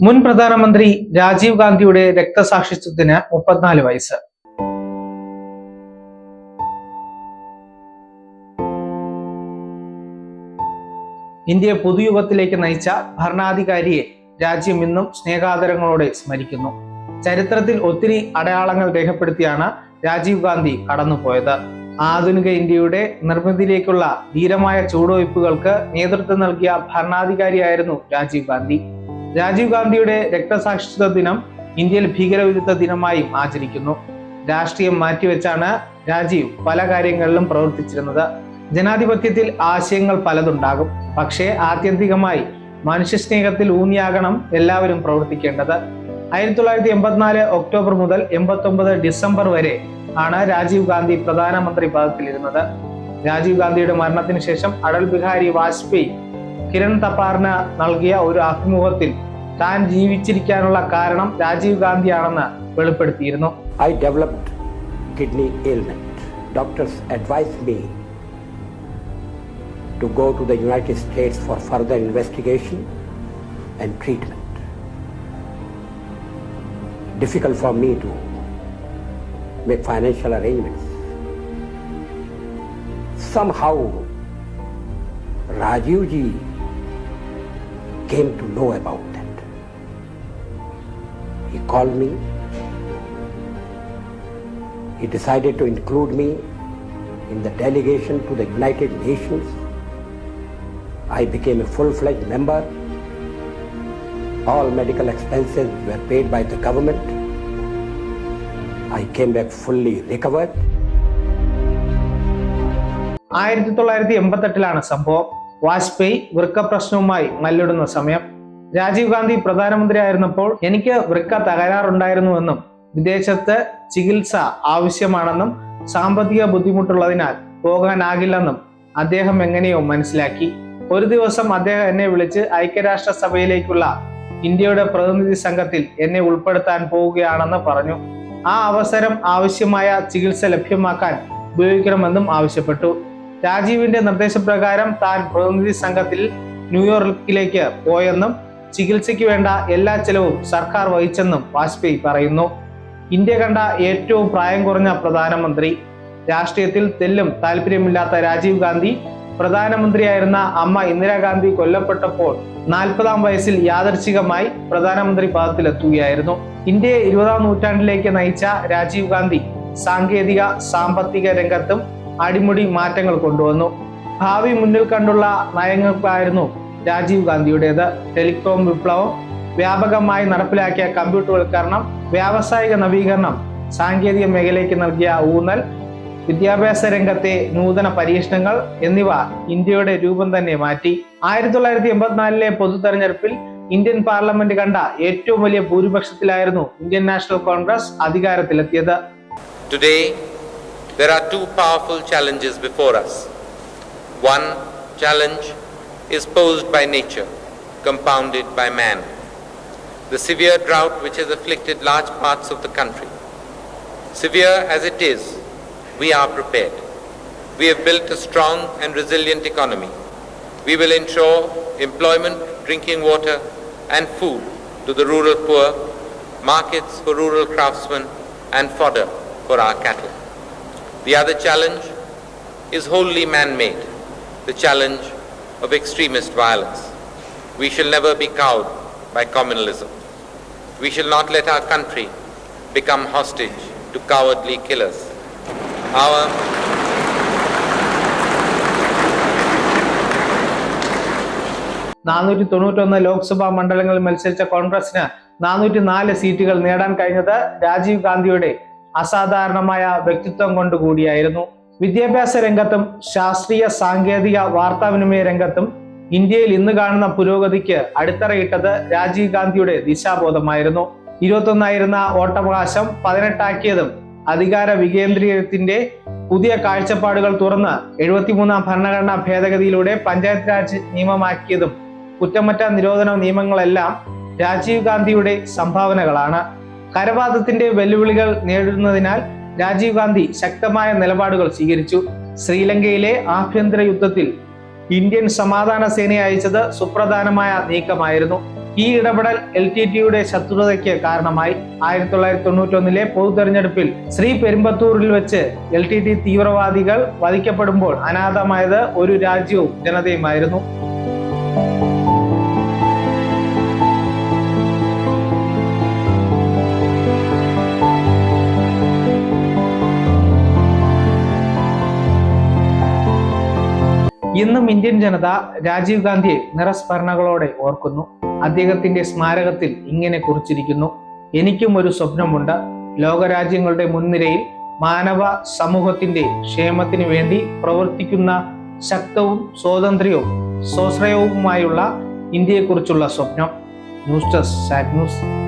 മുൻ പ്രധാനമന്ത്രി രാജീവ് ഗാന്ധിയുടെ രക്തസാക്ഷിത്വത്തിന് മുപ്പത്തിനാല് വയസ്സ്. ഇന്ത്യയെ പുതുയുഗത്തിലേക്ക് നയിച്ച ഭരണാധികാരിയെ രാജ്യം ഇന്നും സ്നേഹാദരങ്ങളോടെ സ്മരിക്കുന്നു. ചരിത്രത്തിൽ ഒത്തിരി അടയാളങ്ങൾ രേഖപ്പെടുത്തിയാണ് രാജീവ് ഗാന്ധി കടന്നുപോയത്. ആധുനിക ഇന്ത്യയുടെ നിർമ്മിതിയിലേക്കുള്ള ധീരമായ ചൂടുവയ്പ്പുകൾക്ക് നേതൃത്വം നൽകിയ ഭരണാധികാരിയായിരുന്നു രാജീവ് ഗാന്ധി. രാജീവ് ഗാന്ധിയുടെ രക്തസാക്ഷിത്വ ദിനം ഇന്ത്യയിൽ ഭീകരവിരുദ്ധ ദിനമായും ആചരിക്കുന്നു. രാഷ്ട്രീയം മാറ്റിവെച്ചാണ് രാജീവ് പല കാര്യങ്ങളിലും പ്രവർത്തിച്ചിരുന്നത്. ജനാധിപത്യത്തിൽ ആശയങ്ങൾ പലതുണ്ടാകും. പക്ഷേ ആത്യന്തികമായി മനുഷ്യസ്നേഹത്തിൽ ഊന്നിയാകണം എല്ലാവരും പ്രവർത്തിക്കേണ്ടത്. ആയിരത്തി തൊള്ളായിരത്തി എൺപത്തിനാല് ഒക്ടോബർ മുതൽ എൺപത്തി ഒമ്പത് ഡിസംബർ വരെ ആണ് രാജീവ് ഗാന്ധി പ്രധാനമന്ത്രി പദത്തിലിരുന്നത്. രാജീവ് ഗാന്ധിയുടെ മരണത്തിന് ശേഷം അടൽ ബിഹാരി വാജ്പേയി കിരൺ തപ്പാറിന് നൽകിയ ഒരു അഭിമുഖത്തിൽ താൻ ജീവിച്ചിരിക്കാനുള്ള കാരണം രാജീവ് ഗാന്ധിയാണെന്ന് വെളിപ്പെടുത്തിയിരുന്നു I developed kidney ailment. Doctors advised me to go to the United States for further investigation and treatment. Difficult for me to make financial arrangements. Somehow, Rajiv ji came to know about that. He called me he decided to include me in the delegation to the United Nations. I became a full fledged member. All medical expenses were paid by the government. I came back fully recovered. ആയിരത്തി തൊള്ളായിരത്തി എൺപത്തെട്ടിലാണ് സംഭവം വാജ്പേയി വൃക്ക പ്രശ്നവുമായി മല്ലിടുന്ന സമയം. രാജീവ് ഗാന്ധി പ്രധാനമന്ത്രിയായിരുന്നപ്പോൾ എനിക്ക് വൃക്ക തകരാറുണ്ടായിരുന്നുവെന്നും വിദേശത്ത് ചികിത്സ ആവശ്യമാണെന്നും സാമ്പത്തിക ബുദ്ധിമുട്ടുള്ളതിനാൽ പോകാനാകില്ലെന്നും അദ്ദേഹം എങ്ങനെയോ മനസ്സിലാക്കി. ഒരു ദിവസം അദ്ദേഹം എന്നെ വിളിച്ച് ഐക്യരാഷ്ട്ര സഭയിലേക്കുള്ള ഇന്ത്യയുടെ പ്രതിനിധി സംഘത്തിൽ എന്നെ ഉൾപ്പെടുത്താൻ പോവുകയാണെന്ന് പറഞ്ഞു. ആ അവസരം ആവശ്യമായ ചികിത്സ ലഭ്യമാക്കാൻ ഉപയോഗിക്കണമെന്നും ആവശ്യപ്പെട്ടു. രാജീവിന്റെ നിർദ്ദേശപ്രകാരം താൻ പ്രതിനിധി സംഘത്തിൽ ന്യൂയോർക്കിലേക്ക് പോയെന്നും ചികിത്സയ്ക്ക് വേണ്ട എല്ലാ ചെലവും സർക്കാർ വഹിച്ചെന്നും വാജ്പേയി പറയുന്നു. ഇന്ത്യ കണ്ട ഏറ്റവും പ്രായം കുറഞ്ഞ പ്രധാനമന്ത്രി. രാഷ്ട്രീയത്തിൽ തെല്ലും താല്പര്യമില്ലാത്ത രാജീവ് ഗാന്ധി പ്രധാനമന്ത്രിയായിരുന്ന അമ്മ ഇന്ദിരാഗാന്ധി കൊല്ലപ്പെട്ടപ്പോൾ നാൽപ്പതാം വയസ്സിൽ യാദർച്ഛികമായി പ്രധാനമന്ത്രി പദത്തിലെത്തുകയായിരുന്നു. ഇന്ത്യയെ ഇരുപതാം നൂറ്റാണ്ടിലേക്ക് നയിച്ച രാജീവ് ഗാന്ധി സാങ്കേതിക സാമ്പത്തിക രംഗത്തും അടിമുടി മാറ്റങ്ങൾ കൊണ്ടുവന്നു. ഭാവി മുന്നിൽ കണ്ടുള്ള നയങ്ങൾക്കായിരുന്നു രാജീവ് ഗാന്ധിയുടേത്. ടെലികോം വിപ്ലവം വ്യാപകമായി നടപ്പിലാക്കിയ കമ്പ്യൂട്ടർവൽക്കരണം വ്യാവസായിക നവീകരണം സാങ്കേതിക മേഖലയ്ക്ക് നൽകിയ ഊന്നൽ വിദ്യാഭ്യാസ രംഗത്തെ നൂതന പരീക്ഷണങ്ങൾ എന്നിവ ഇന്ത്യയുടെ രൂപം തന്നെ മാറ്റി. ആയിരത്തി തൊള്ളായിരത്തി എൺപത്തിനാലിലെ പൊതു തെരഞ്ഞെടുപ്പിൽ ഇന്ത്യൻ പാർലമെന്റ് കണ്ട ഏറ്റവും വലിയ ഭൂരിപക്ഷത്തിലായിരുന്നു ഇന്ത്യൻ നാഷണൽ കോൺഗ്രസ് അധികാരത്തിലെത്തിയത്. Today, there are two powerful challenges before us. One challenge is posed by nature, compounded by man. The severe drought which has afflicted large parts of the country. Severe as it is, we are prepared. We have built a strong and resilient economy. We will ensure employment, drinking water, and food to the rural poor, markets for rural craftsmen, and fodder for our cattle. The other challenge is wholly man made the challenge of extremist violence. We shall never be cowed by communalism. We shall not let our country become hostage to cowardly killers. Our നാനൂറ്റി തൊണ്ണൂറ്റൊന്ന് ലോക്സഭാ മണ്ഡലങ്ങളിൽ മത്സരിച്ച കോൺഗ്രസിന് നാനൂറ്റി നാല് സീറ്റുകൾ നേടാൻ കഴിഞ്ഞത് രാജീവ് ഗാന്ധിയുടെ അസാധാരണമായ വ്യക്തിത്വം കൊണ്ടുകൂടിയായിരുന്നു വിദ്യാഭ്യാസ രംഗത്തും ശാസ്ത്രീയ സാങ്കേതിക വാർത്താവിനിമയ രംഗത്തും ഇന്ത്യയിൽ ഇന്ന് കാണുന്ന പുരോഗതിക്ക് അടിത്തറയിട്ടത് രാജീവ് ഗാന്ധിയുടെ ദിശാബോധമായിരുന്നു. ഇരുപത്തൊന്നായിരുന്ന വോട്ടവകാശം പതിനെട്ടാക്കിയതും അധികാര വികേന്ദ്രീകരണത്തിന്റെ പുതിയ കാഴ്ചപ്പാടുകൾ തുറന്ന് എഴുപത്തിമൂന്നാം ഭരണഘടനാ ഭേദഗതിയിലൂടെ പഞ്ചായത്ത് രാജ് നിയമമാക്കിയതും കുറ്റമറ്റ നിരോധന നിയമങ്ങളെല്ലാം രാജീവ് ഗാന്ധിയുടെ സംഭാവനകളാണ്. കരവാദത്തിന്റെ വെല്ലുവിളികൾ നേരിടുന്നതിനാൽ രാജീവ് ഗാന്ധി ശക്തമായ നിലപാടുകൾ സ്വീകരിച്ചു. ശ്രീലങ്കയിലെ ആഭ്യന്തര യുദ്ധത്തിൽ ഇന്ത്യൻ സമാധാന സേനയെ അയച്ചത് സുപ്രധാനമായ നീക്കമായിരുന്നു. ഈ ഇടപെടൽ എൽ ടി ടിയുടെ ശത്രുതയ്ക്ക് കാരണമായി. ആയിരത്തി തൊള്ളായിരത്തി തൊണ്ണൂറ്റി ഒന്നിലെ പൊതു തെരഞ്ഞെടുപ്പിൽ ശ്രീ പെരുമ്പത്തൂരിൽ വെച്ച് എൽ ടി ടി തീവ്രവാദികൾ വധിക്കപ്പെടുമ്പോൾ അനാഥമായത് ഒരു രാജ്യവും ജനതയുമായിരുന്നു. ഇന്നും ഇന്ത്യൻ ജനത രാജീവ് ഗാന്ധിയെ നിറസ്മരണകളോടെ ഓർക്കുന്നു. അദ്ദേഹത്തിന്റെ സ്മാരകത്തിൽ ഇങ്ങനെ കുറിച്ചിരിക്കുന്നു. എനിക്കും ഒരു സ്വപ്നമുണ്ട്. ലോകരാജ്യങ്ങളുടെ മുൻനിരയിൽ മാനവ സമൂഹത്തിന്റെ ക്ഷേമത്തിന് വേണ്ടി പ്രവർത്തിക്കുന്ന ശക്തവും സ്വാതന്ത്ര്യവും സ്വാശ്രയവുമായുള്ള ഇന്ത്യയെക്കുറിച്ചുള്ള സ്വപ്നം. ന്യൂസ് ഡെസ്ക് സാറ്റ് ന്യൂസ്.